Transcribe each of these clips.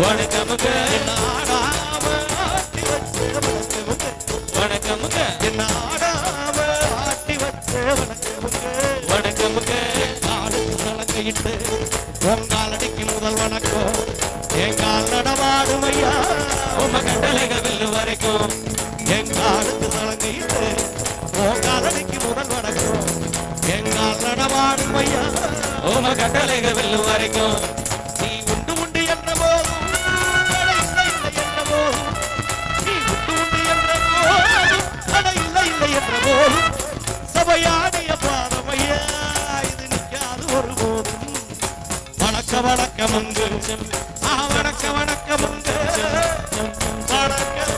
வணக்கமுங்க நாடாம ஆட்டி வச்ச வணக்கமுங்க வணக்கமுங்க என்ன ஆடாம ஆட்டி வச்ச வணக்கமுங்க வணக்கமுங்க காலுக்கு சலங்கையிட்டு பொங்காலடிக்கு முதல் வணக்கம். என் நடமாடும் ஐயா உம கட்டளைகள் வெல்லும் வரைக்கும் என் காலுக்கு சலங்கையிட்டு பொங்காலடிக்கு முதல் வணக்கம் என் நடமாடும் ஐயா உம கட்டளைகள் வெல்லும் வரைக்கும் வணக்கம் உண்டு ஆ வணக்க வணக்கம் உண்டு வணக்கம்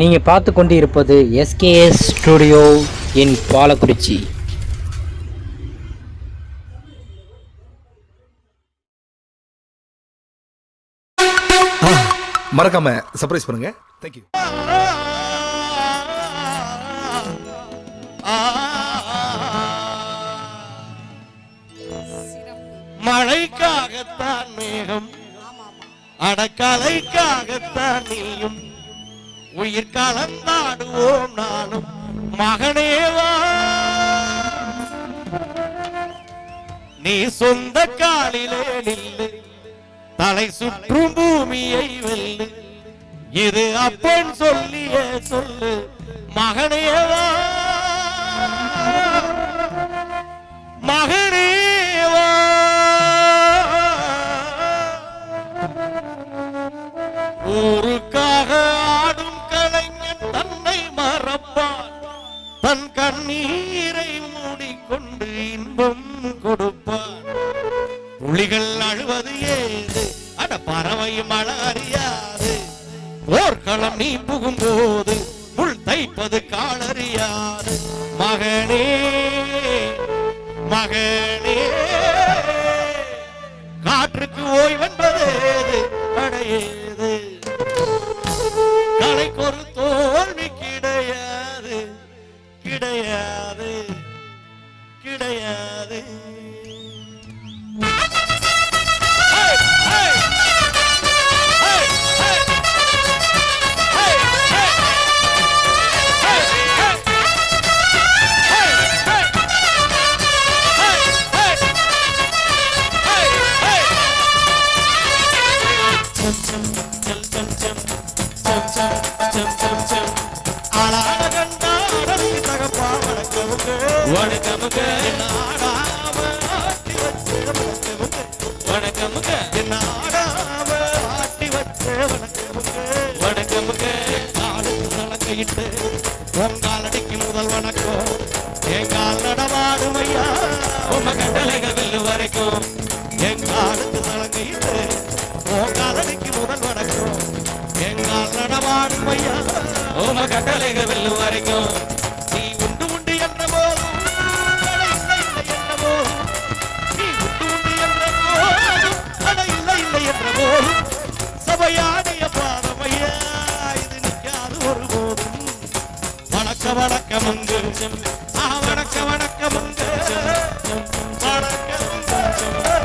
நீங்கள் பார்த்து கொண்டு இருப்பது எஸ்கேஎஸ் ஸ்டுடியோ இன் பாலக்குறிச்சி. மறக்காம சர்ப்ரைஸ் பண்ணுங்க. தேங்க்யூ மழைக்காகத்தான் மேகம் அடக்கலைக்காகத்தான் நீயும். உயிர் கலந்தாடுவோம் நானும். மகனேவா நீ சொந்த காலிலே நில்லு. தலை சுற்றும் பூமியை வெல்லு. இது அப்பன் சொல்லிய சொல்லு. மகனேவா மகன் புகும்போது முள் தைப்பது காலறியாது. மகனே மகனே. காற்றுக்கு ஓய்வென்பது ஏது? அடையேது கலைக்கு ஒரு தோல்வி கிடையாது. கிடையாது. கிடையாது. வணக்கமுங்க. நாடாம ஆட்டி வச்ச வணக்கமுங்க வணக்கமுங்க நாடாம ஆட்டி வச்ச வணக்கமுங்க. வணக்கமுங்க காலுக்கு சலங்கையிட்டு பொங்காலடிக்கு முதல் வணக்கம் என் கால் நடமாடும் ஐயா உம கட்டளைகள் வெல்லும் வரைக்கும். என் காலுக்கு முதல் வணக்கம். என் கால் நடமாடும் ஐயா கட்டளைகள் வரைக்கும். வணக்கம் உண்டு வணக்கம் வணக்க வணக்கம் உண்டு வணக்கம்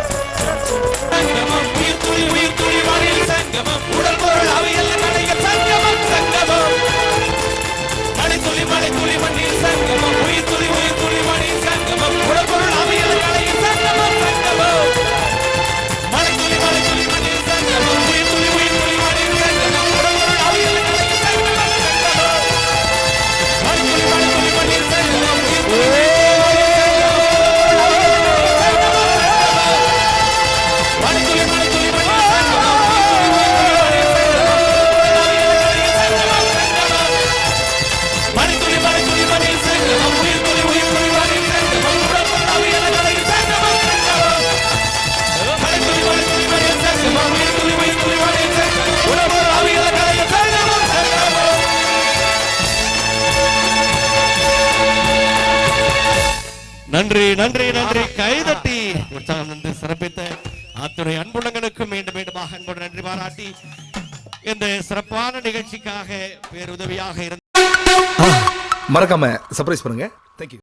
நன்றி நன்றி நன்றி. கைதட்டி உற்சாகம் நன்றி சிறப்பித்த அத்துறை அன்புள்ளங்களுக்கு மீண்டும் மீண்டுமாக அன்போடு நன்றி பாராட்டி இந்த சிறப்பான நிகழ்ச்சிக்காக பேருதவியாக இருந்த மறக்காம சர்ப்ரைஸ் பண்ணுங்க. தேங்க்யூ